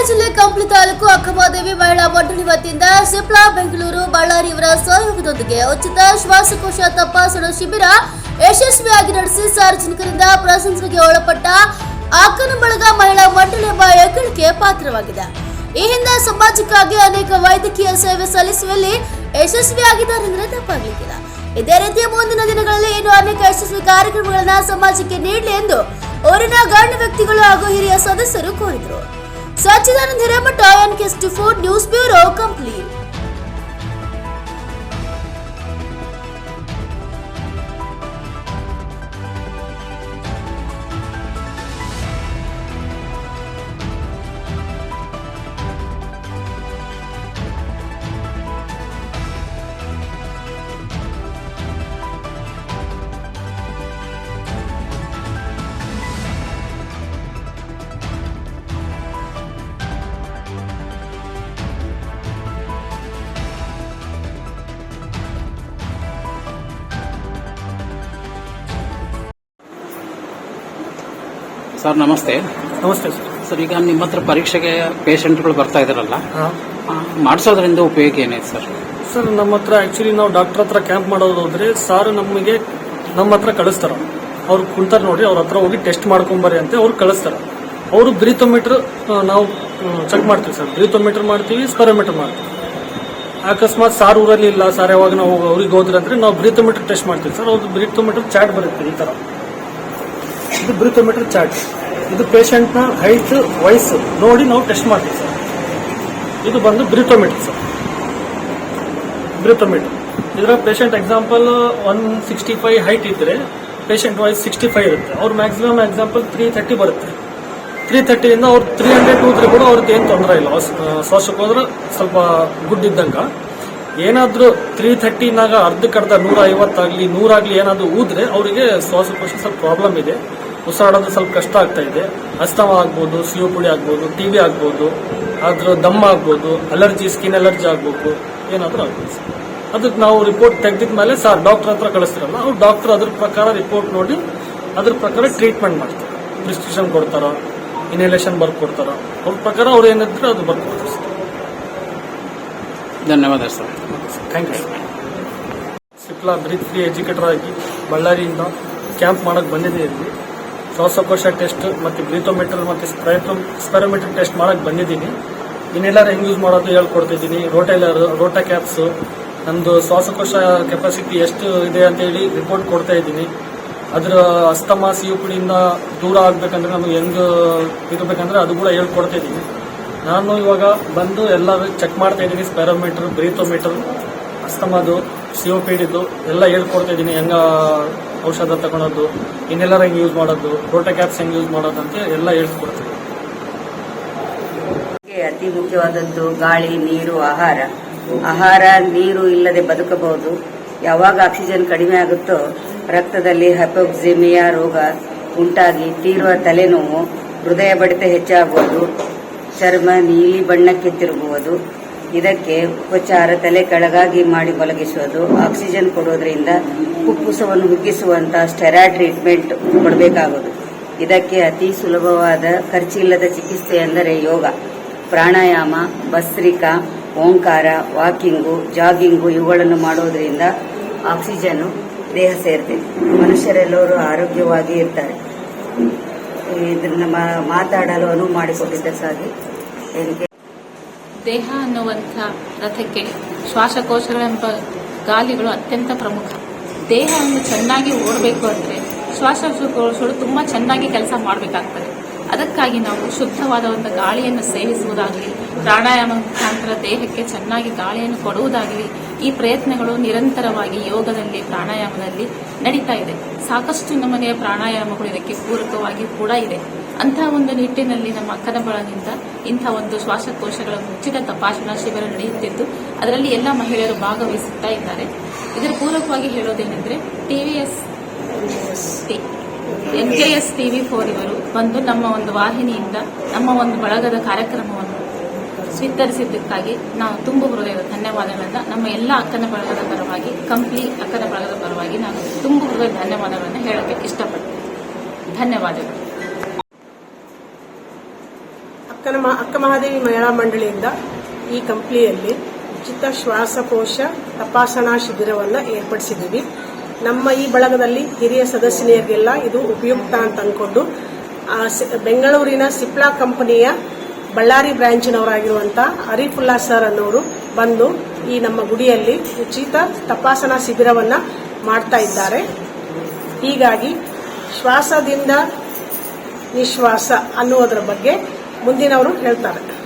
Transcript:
ಬಳ್ಳಾರಿ ಜಿಲ್ಲೆ ಕಂಪ್ಲಿ ತಾಲೂಕು ಅಕ್ಕಮಾದೇವಿ ಮಹಿಳಾ ಮಂಡಳಿ ವತಿಯಿಂದ ಸಿಪ್ಲಾ, ಬೆಂಗಳೂರು ಬಳ್ಳಾರಿ ಇವರ ಸಹಯೋಗದೊಂದಿಗೆ ಉಚಿತ ಶ್ವಾಸಕೋಶ ತಪಾಸಣಾ ಶಿಬಿರ ಯಶಸ್ವಿಯಾಗಿ ನಡೆಸಿ ಸಾರ್ವಜನಿಕರಿಂದ ಪ್ರಶಂಸೆಗೆ ಒಳಪಟ್ಟ ಅಕ್ಕನಬಳಗ ಮಹಿಳಾ ಮಂಡಳಿ ಎಂಬ ಹೆಗ್ಗಳಿಕೆ ಪಾತ್ರವಾಗಿದೆ. ಈ ಹಿಂದೆ ಸಮಾಜಕ್ಕಾಗಿ ಅನೇಕ ವೈದ್ಯಕೀಯ ಸೇವೆ ಸಲ್ಲಿಸುವಲ್ಲಿ ಯಶಸ್ವಿಯಾಗಿದ್ದಾರೆ ಅಂದ್ರೆ ತಪ್ಪಾಗಲಿಕ್ಕಿಲ್ಲ ಇದೇ ರೀತಿಯ ಮುಂದಿನ ದಿನಗಳಲ್ಲಿ ಇನ್ನು ಅನೇಕ ಯಶಸ್ವಿ ಕಾರ್ಯಕ್ರಮಗಳನ್ನ ಸಮಾಜಕ್ಕೆ ನೀಡಲಿ ಎಂದು ಊರಿನ ಗಣ್ಯ ವ್ಯಕ್ತಿಗಳು ಹಾಗೂ ಹಿರಿಯ ಸದಸ್ಯರು ಕೋರಿದರು. సచ్చిదానంద హిరేమ టోవన్ కిస్ట్ four news bureau complete sir ನಮಸ್ತೆ. ನಮಸ್ತೆ ಸರ್. ಸರ್ ಈಗ ನಿಮ್ಮ ಹತ್ರ ಪರೀಕ್ಷೆಗೆ ಪೇಷಂಟ್ಗಳು ಬರ್ತಾ ಇದಾರಲ್ಲ ಮಾಡಿಸೋದ್ರಿಂದ ಉಪಯೋಗ ಏನಿದೆ ಸರ್? ಸರ್ ನಮ್ಮ ಹತ್ರ ಆಕ್ಚುಲಿ ನಾವು ಡಾಕ್ಟರ್ ಹತ್ರ ಕ್ಯಾಂಪ್ ಮಾಡೋದು ಹೋದ್ರೆ ಸಾರ್ ನಮಗೆ ನಮ್ಮ ಹತ್ರ ಕಳಿಸ್ತಾರ. ಅವ್ರು ಕುಂತಾರ ನೋಡಿ ಅವ್ರ ಹತ್ರ ಹೋಗಿ ಟೆಸ್ಟ್ ಮಾಡ್ಕೊಂಬರ್ರಿ ಅಂತ ಅವ್ರು ಕಳಿಸ್ತಾರ. ಅವರು ಬ್ರೀಥೋಮೀಟರ್ ನಾವು ಚೆಕ್ ಮಾಡ್ತೀವಿ ಸರ್. ಬ್ರೀಥೋಮೀಟರ್ ಮಾಡ್ತೀವಿ ಸ್ಪೆರೋಮೀಟರ್ ಮಾಡ್ತೀವಿ. ಅಕಸ್ಮಾತ್ ಸಾರ್ ಊರಲ್ಲಿ ಇಲ್ಲ ಸಾರ್ ಯಾವಾಗ ನಾವು ಅವ್ರಿಗೆ ಹೋದ್ರೆ ಅಂದ್ರೆ ನಾವು ಬ್ರೀಥೋಮೀಟರ್ ಟೆಸ್ಟ್ ಮಾಡ್ತೀವಿ ಸರ್. ಅವ್ರದ್ದು ಬ್ರೀಥೋಮೀಟರ್ ಚಾರ್ಟ್ ಬರುತ್ತೆ ಈ ತರ. ಇದು ಬ್ರೀಥೋಮೀಟರ್ ಚಾರ್ಟ್. ಇದು ಪೇಷಂಟ್ನ ಹೈಟ್ ವಯಸ್ ನೋಡಿ ನಾವು ಟೆಸ್ಟ್ ಮಾಡ್ತೀವಿ ಸರ್. ಇದು ಬಂದು ಬ್ರೀಥೋಮೀಟರ್ ಸರ್. ಬ್ರೀಥೋಮೀಟರ್ ಇದರ patient example one sixty five height ಇದ್ರೆ ಪೇಷಂಟ್ ವೈಸ್ ಸಿಕ್ಸ್ಟಿ ಫೈವ್ ಇರುತ್ತೆ. ಅವ್ರ ಮ್ಯಾಕ್ಸಿಮಮ್ ಎಕ್ಸಾಂಪಲ್ ತ್ರೀ ತರ್ಟಿ ಬರುತ್ತೆ. ತ್ರೀ ತರ್ಟಿಯಿಂದ ಅವ್ರು ತ್ರೀ ಹಂಡ್ರೆಡ್ ಹೋದ್ರೆ ಕೂಡ ಅವ್ರದ್ದು ಏನು ತೊಂದರೆ ಇಲ್ಲ. ಶ್ವಾಸ- ಶ್ವಾಸಕ್ಕೆ ಹೋದ್ರೆ ಸ್ವಲ್ಪ ಗುಡ್ ಇದ್ದಂಗ. ಏನಾದರೂ ತ್ರೀ ತರ್ಟಿನಾಗ ಅರ್ಧಕ್ಕರ್ಧ ನೂರ ಐವತ್ತಾಗಲಿ ನೂರಾಗಲಿ ಏನಾದರೂ ಊದ್ರೆ ಅವರಿಗೆ ಶ್ವಾಸಕೋಶ ಸ್ವಲ್ಪ ಪ್ರಾಬ್ಲಮ್ ಇದೆ. ಉಸಿರಾಡೋದು ಸ್ವಲ್ಪ ಕಷ್ಟ ಆಗ್ತಾ ಇದೆ. ಅಸ್ತಮ ಆಗ್ಬೋದು ಸಿಯು ಪುಡಿ ಆಗ್ಬೋದು ಟಿ ಬಿ ಆಗ್ಬೋದು ಅದ್ರ ದಮ್ಮ ಆಗ್ಬೋದು ಅಲರ್ಜಿ ಸ್ಕಿನ್ ಅಲರ್ಜಿ ಆಗ್ಬೇಕು ಏನಾದ್ರೂ ಆಗ್ಬೋದು ಸರ್. ಅದಕ್ಕೆ ನಾವು ರಿಪೋರ್ಟ್ ತೆಗೆದಿದ ಮೇಲೆ ಸರ್ ಡಾಕ್ಟರ್ ಹತ್ರ ಕಳಿಸ್ತಿರಲ್ಲ ಅವ್ರು ಡಾಕ್ಟರ್ ಅದ್ರ ಪ್ರಕಾರ ರಿಪೋರ್ಟ್ ನೋಡಿ ಅದ್ರ ಪ್ರಕಾರ ಟ್ರೀಟ್ಮೆಂಟ್ ಮಾಡ್ತಾರೆ. ಪ್ರಿಸ್ಕ್ರಿಪ್ಷನ್ ಕೊಡ್ತಾರ ಇನ್ಹೇಲೇಷನ್ ಬರ್ಕೊಡ್ತಾರ. ಅವ್ರ ಪ್ರಕಾರ ಅವ್ರು ಏನಿದ್ರೆ ಅದು ಬರ್ಕೊಡ್ತಾರೆ ಸರ್. ಧನ್ಯವಾದ sir. Thank you Cipla breath free educator ಆಗಿ ಬಳ್ಳಾರಿಯಿಂದ ಕ್ಯಾಂಪ್ ಮಾಡಕ್ ಬಂದಿದೆ ಇಲ್ಲಿ. ಶ್ವಾಸಕೋಶ ಟೆಸ್ಟ್ ಮತ್ತೆ ಬ್ರೀಥೋಮೀಟರ್ ಮತ್ತೆ ಸ್ಪೈರೋಮೀಟರ್ ಟೆಸ್ಟ್ ಮಾಡಕ್ ಬಂದಿದ್ದೀನಿ. ಇನ್ನೆಲ್ಲರೂ ಹೆಂಗ್ ಯೂಸ್ ಮಾಡೋದು ಹೇಳ್ಕೊಡ್ತಿದ್ದೀನಿ. ರೋಟೆಲರ್ ರೋಟಾ ಕ್ಯಾಪ್ಸ್. ನಂದು ಶ್ವಾಸಕೋಶ ಕೆಪಾಸಿಟಿ ಎಷ್ಟು ಇದೆ ಅಂತ ಹೇಳಿ ರಿಪೋರ್ಟ್ ಕೊಡ್ತಾ ಇದ್ದೀನಿ. ಅದ್ರ ಅಸ್ತಮ ಸಿಯುಪಿಡಿಯಿಂದ ದೂರ ಆಗ್ಬೇಕಂದ್ರೆ ನಮ್ಗೆ ಹೆಂಗ್ ಇರಬೇಕಂದ್ರೆ ಅದು ಕೂಡ ಹೇಳ್ಕೊಡ್ತಾ ಇದ್ದೀನಿ. ನಾನು ಇವಾಗ ಬಂದು ಎಲ್ಲ ಚೆಕ್ ಮಾಡ್ತಾ ಇದ್ದೀನಿ ಸ್ಪೈರೋಮೀಟರ್ ಬ್ರೀಥೋಮೀಟರ್ ಅಸ್ತಮದು ಸಿಒಪಿಡಿದು ಎಲ್ಲ ಹೇಳ್ಕೊಡ್ತಾ ಇದ್ದೀನಿ. ಹೆಂಗ ಔಷಧ ತಗೊಳೋದು, ಇನ್ನೆಲ್ಲರ ಹೆಂಗ್ ಯೂಸ್ ಮಾಡೋದು ಪ್ರೋಟೋ ಕ್ಯಾಪ್ಸ್ ಹೆಂಗ್ ಯೂಸ್ ಮಾಡೋದು ಅಂತ ಎಲ್ಲ ಹೇಳ್ಕೊಡ್ತೀವಿ ಅತಿ ಮುಖ್ಯವಾದದ್ದು ಗಾಳಿ, ನೀರು, ಆಹಾರ. ಆಹಾರ, ನೀರು ಇಲ್ಲದೆ ಬದುಕಬಹುದು. ಯಾವಾಗ ಆಕ್ಸಿಜನ್ ಕಡಿಮೆ ಆಗುತ್ತೋ, ರಕ್ತದಲ್ಲಿ ಹೈಪೋಕ್ಸಿಮಿಯಾ ರೋಗ ಉಂಟಾಗಿ ತೀವ್ರ ತಲೆನೋವು, ಹೃದಯ ಬಡಿತ ಹೆಚ್ಚಾಗುವುದು, ಚರ್ಮ, ನೀಲಿ ಬಣ್ಣಕ್ಕೆ ತಿರುಗುವುದು ಇದಕ್ಕೆ ಉಪಚಾರ ತಲೆ ಕೆಳಗಾಗಿ ಮಾಡಿ ಮಲಗಿಸುವುದು ಆಕ್ಸಿಜನ್ ಕೊಡೋದ್ರಿಂದ ಫುಪ್ಪುಸವನ್ನು ಹುಗ್ಗಿಸುವಂತಹ ಸ್ಟೆರಾ ಟ್ರೀಟ್ಮೆಂಟ್ ಕೊಡಬೇಕಾಗುವುದು. ಇದಕ್ಕೆ ಅತಿ ಸುಲಭವಾದ ಖರ್ಚಿಲ್ಲದ ಚಿಕಿತ್ಸೆ ಎಂದರೆ ಯೋಗ. ಪ್ರಾಣಾಯಾಮ ಭಸ್ತ್ರಿಕಾ ಓಂಕಾರ, ವಾಕಿಂಗು, ಜಾಗಿಂಗು ಇವುಗಳನ್ನು ಮಾಡೋದರಿಂದ ಆಕ್ಸಿಜನ್ ದೇಹ ಸೇರ್ತದೆ ಮನುಷ್ಯರೆಲ್ಲರೂ ಆರೋಗ್ಯವಾಗಿ ಇರ್ತಾರೆ. ಇದನ್ನ ಮಾತಾಡಲು ಅನುವು ಮಾಡಿಕೊಟ್ಟಿದ್ದಕ್ಕಾಗಿ ದೇಹ ಅನ್ನುವಂಥ ರಥಕ್ಕೆ ಶ್ವಾಸಕೋಶಗಳೆಂಬ ಗಾಲಿಗಳು ಅತ್ಯಂತ ಪ್ರಮುಖ. ದೇಹವನ್ನು ಚೆನ್ನಾಗಿ ಓಡಬೇಕು ಅಂದರೆ ಶ್ವಾಸಕೋಶಗಳು ತುಂಬ ಚೆನ್ನಾಗಿ ಕೆಲಸ ಮಾಡಬೇಕಾಗ್ತದೆ. ಅದಕ್ಕಾಗಿ ನಾವು ಶುದ್ಧವಾದ ಒಂದು ಗಾಳಿಯನ್ನು ಸೇವಿಸುವುದಾಗಲಿ, ಪ್ರಾಣಾಯಾಮ ಮುಖಾಂತರ ದೇಹಕ್ಕೆ ಚೆನ್ನಾಗಿ ಗಾಳಿಯನ್ನು ಕೊಡುವುದಾಗಲಿ, ಈ ಪ್ರಯತ್ನಗಳು ನಿರಂತರವಾಗಿ ಯೋಗದಲ್ಲಿ, ಪ್ರಾಣಾಯಾಮದಲ್ಲಿ ನಡೀತಾ ಇದೆ. ಸಾಕಷ್ಟು ನಮನೆಯ ಪ್ರಾಣಾಯಾಮಗಳು ಇದಕ್ಕೆ ಪೂರಕವಾಗಿ ಕೂಡ ಇದೆ. ಅಂತಹ ಒಂದು ನಿಟ್ಟಿನಲ್ಲಿ ನಮ್ಮ ಅಕ್ಕನ ಬಳಗದಿಂದ ಇಂಥ ಒಂದು ಶ್ವಾಸಕೋಶಗಳ ಮುಚ್ಚಿದ ತಪಾಸಣಾ ಶಿಬಿರ ನಡೆಯುತ್ತಿದ್ದು, ಅದರಲ್ಲಿ ಎಲ್ಲ ಮಹಿಳೆಯರು ಭಾಗವಹಿಸುತ್ತಾ ಇದ್ದಾರೆ. ಇದರ ಪೂರಕವಾಗಿ ಹೇಳೋದೇನೆಂದ್ರೆ TVS N K S TV four ಇವರು ಬಂದು ನಮ್ಮ ಒಂದು ವಾಹಿನಿಯಿಂದ ನಮ್ಮ ಒಂದು ಬಳಗದ ಕಾರ್ಯಕ್ರಮವನ್ನು ಸ್ವೀಕರಿಸಿದ್ದಕ್ಕಾಗಿ ನಾವು ತುಂಬ ಹೃದಯದ ಧನ್ಯವಾದಗಳನ್ನ ನಮ್ಮ ಎಲ್ಲ ಅಕ್ಕನ ಬಳಗದ ಪರವಾಗಿ, ಕಂಪ್ಲಿ ಅಕ್ಕನ ಬಳಗದ ಪರವಾಗಿ ನಾನು ತುಂಬ ಹೃದಯದ ಧನ್ಯವಾದಗಳನ್ನು ಹೇಳಕ್ಕೆ ಇಷ್ಟಪಡ್ತೇನೆ. ಧನ್ಯವಾದಗಳು. ಅಕ್ಕನ ಅಕ್ಕ ಮಹಾದೇವಿ ಮಹಿಳಾ ಮಂಡಳಿಯಿಂದ ಈ ಕಂಪ್ನಿಯಲ್ಲಿ ಉಚಿತ ಶ್ವಾಸಕೋಶ ತಪಾಸಣಾ ಶಿಬಿರವನ್ನು ಏರ್ಪಡಿಸಿದ್ದೀವಿ. ನಮ್ಮ ಈ ಬಳಗದಲ್ಲಿ ಹಿರಿಯ ಸದಸ್ಯನಿಯರಿಗೆಲ್ಲ ಇದು ಉಪಯುಕ್ತ ಅಂತ ಅಂದ್ಕೊಂಡು ಬೆಂಗಳೂರಿನ ಸಿಪ್ಲಾ ಕಂಪನಿಯ ಬಳ್ಳಾರಿ ಬ್ರಾಂಚಿನವರಾಗಿರುವಂಥ ಅರಿಫುಲ್ಲಾ ಸರ್ ಅನ್ನೋರು ಬಂದು ಈ ನಮ್ಮ ಗುಡಿಯಲ್ಲಿ ಉಚಿತ ತಪಾಸಣಾ ಶಿಬಿರವನ್ನು ಮಾಡ್ತಾ ಇದ್ದಾರೆ. ಹೀಗಾಗಿ ಶ್ವಾಸದಿಂದ ನಿಶ್ವಾಸ ಅನ್ನುವುದರ ಬಗ್ಗೆ ಮುಂದಿನವರು ಹೇಳ್ತಾರೆ.